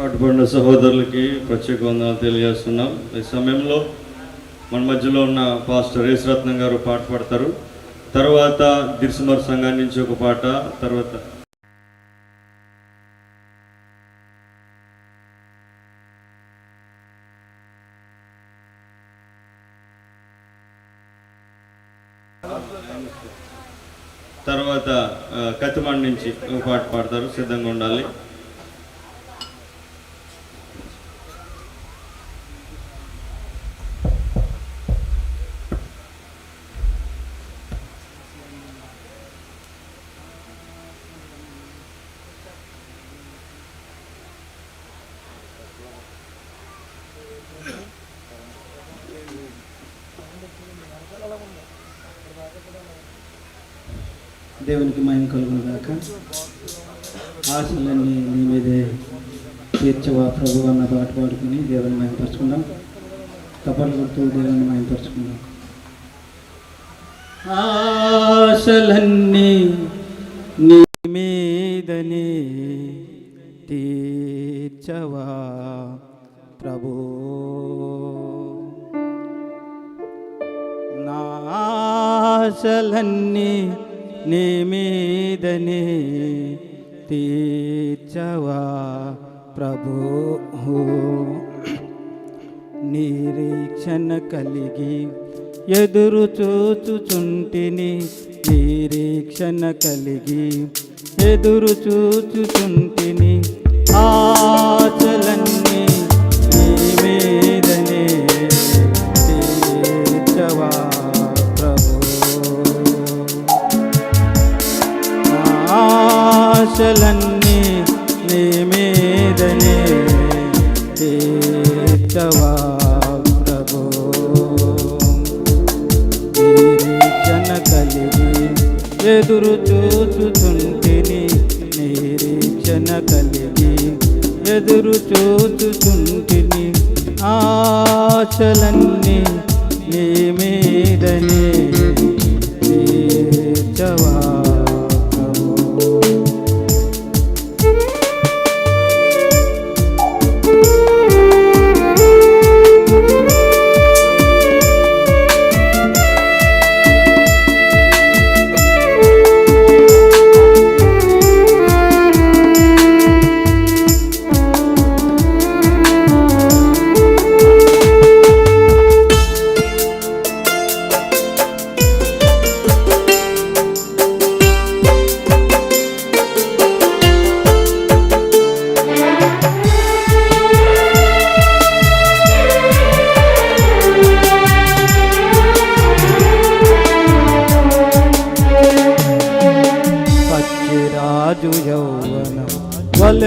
పాటుపడిన సహోదరులకి ప్రత్యేక వందనాలు తెలియజేస్తున్నాం. ఈ సమయంలో మన మధ్యలో ఉన్న పాస్టర్ యేసురత్నం గారు పాట పాడతారు. తర్వాత దిర్సుమర్ సంఘాన్ని నుంచి ఒక పాట తర్వాత తర్వాత కతిమండ్ నుంచి ఒక పాట పాడతారు. సిద్ధంగా ఉండాలి దేవునికి మహిమ కలుగును గాక ఆశలన్నీ నీ మీదే తీర్చవా ప్రభు అన్న పాట పాడుకుని దేవుని మహిమపరచుకుందాం కపలు కొడుతూ దేవుని మహిమపరచుకుందాం ఆశలన్నీ నీ మీదనే తీర్చవా ప్రభు? నాశలన్నీ నీ మీదనే తీర్చవా ప్రభు? నిరీక్షణ కలిగి ఎదురు చూచుచుంటిని నిరీక్షణ కలిగి ఎదురు చూచుచుంటిని ఆచలన్నీ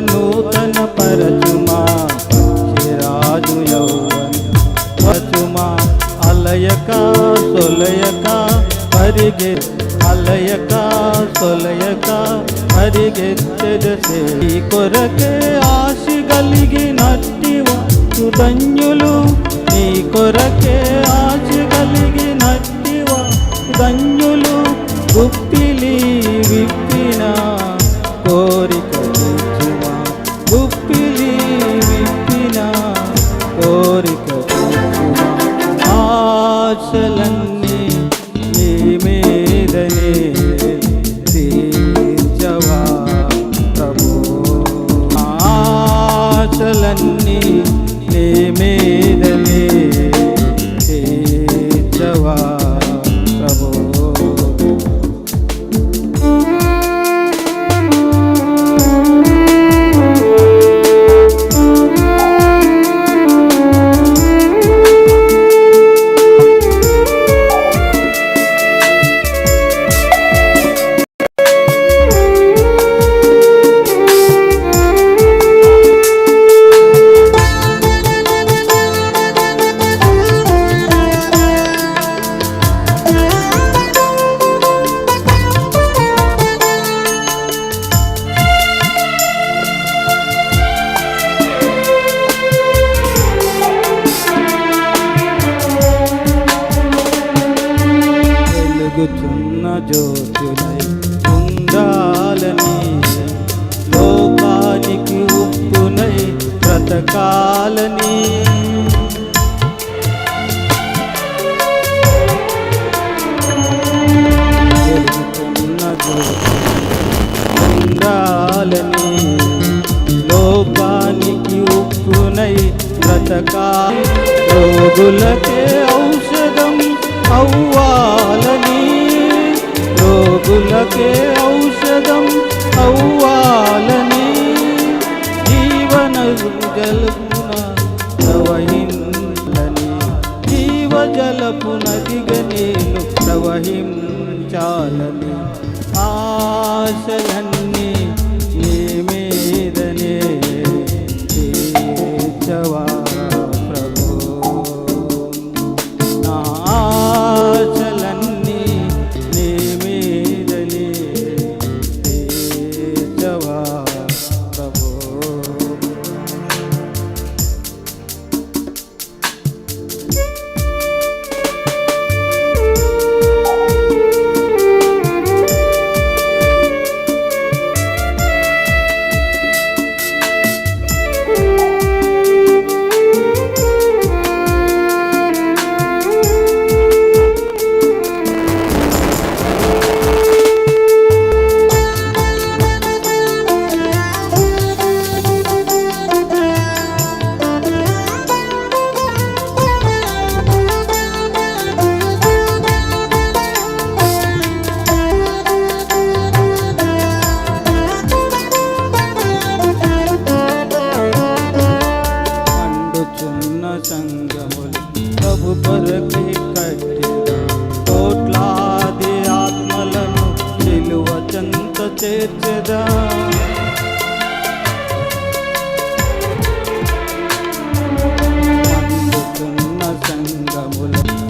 నూతన పరచుమా పచ్చిరాజు యౌవన. పరచుమా అలయక సొలయక పరిగె అలయక సొలయక పరిగెత్తెదసే ఈ కొరకే ఆశ కలిగినట్టివ ధన్యులు నీ కొరకే गुलक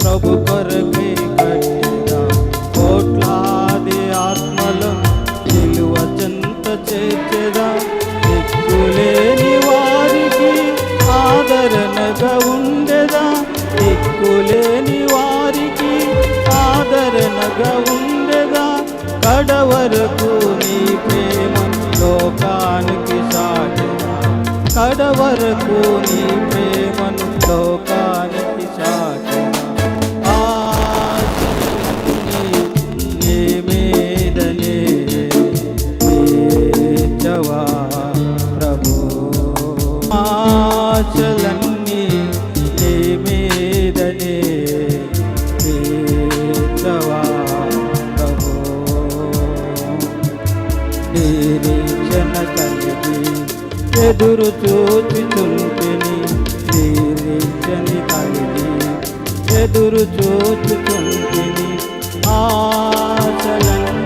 ప్రభు కొరకి కట్టిన కోట్లాది ఆత్మలు నిలువ చెంత చేర్చెదా. దిక్కులేని వారికి ఆదరణగా ఉండేదా. దిక్కులేని వారికి ఆదరణగా ఉండేదా. కడవరకు నీ ప్రేమ లోకానికి సాగేదా కడవరకు నీ ప్రేమ ఆశలన్నీ నీ మీదనే తీర్చవా నిరీక్షణ కలిగి ఎదురు చూచుతుంటిని నిరీక్షని కలిగి ఎదురు చూచుతుంటిని ఆశలన్నీ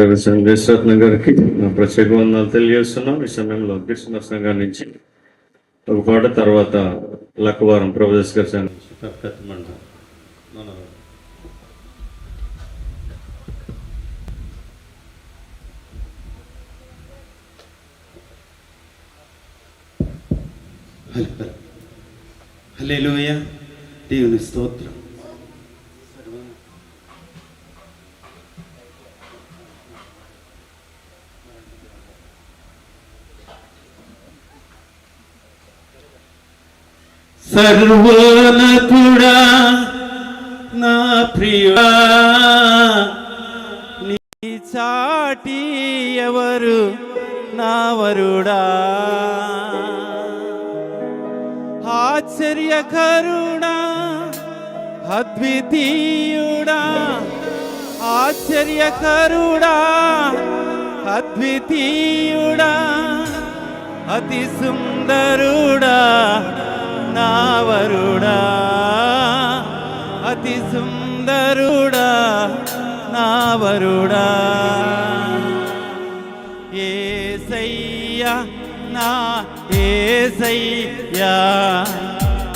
దేశరత్న గారికి నా ప్రత్యేక వందనాలు తెలియజేస్తున్నాం ఈ సమయంలో కృష్ణ సంఘం నుంచి ఒక పాట తర్వాత లక్కవారం ప్రభదేశ్ గారి సంఘం నుంచి పెద్దమండ మన హల్లెలూయ దేవుని స్తోత్రం సర్వోన్నతుడా నా ప్రియా నీ చాటి ఎవరు నా వరుడా? ఆశ్చర్యకరుడా అద్వితీయుడా ఆశ్చర్యకరుడా అద్వితీయుడా అతి సుందరుడా నావరుడా అతి సుందరుడా నావరుడా. ఏసయ్యా నా ఏసయ్యా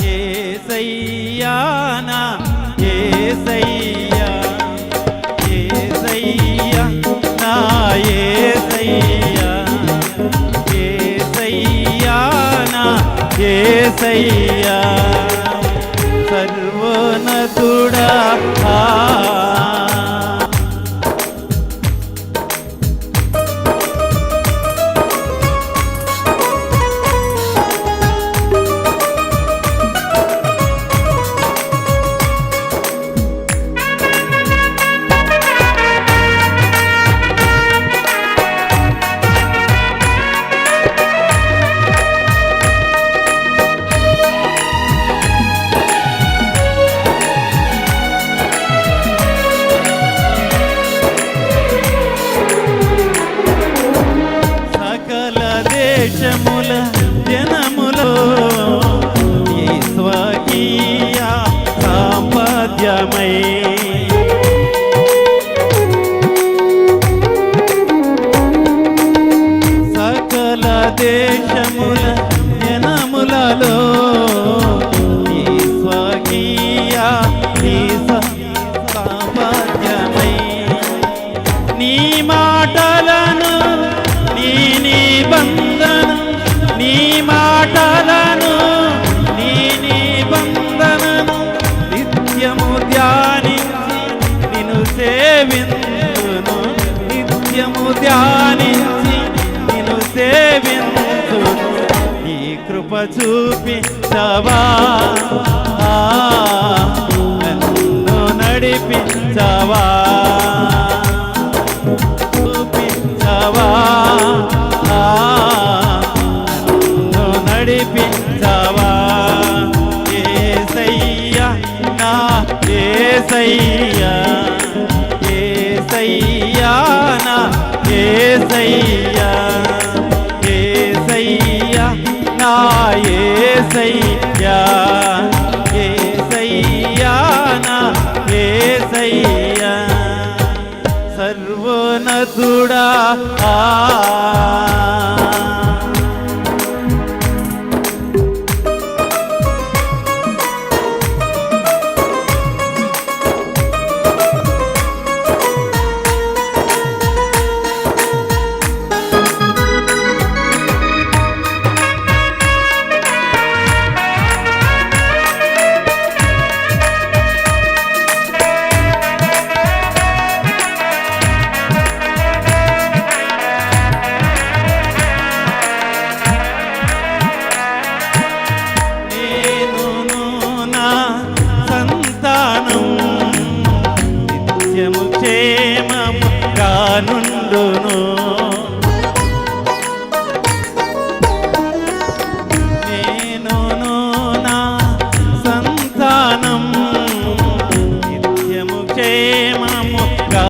ఏసయ్యా. ఏసయ్యా సర్వోన్నతుడా నిన్ను ధ్యానించి నిన్ను సేవించు నీ కృప చూపించవా? నన్ను నడిపించవా? చూపించవా? నన్ను నడిపించవా? ఏసయ్యా నా ఏసయ్యా. ఏసయ్యా ఏసయ్యా నా ఏసయ్యా ఏసయ్యా నా ఏసయ్యా. సర్వోన్నతుడా ఆ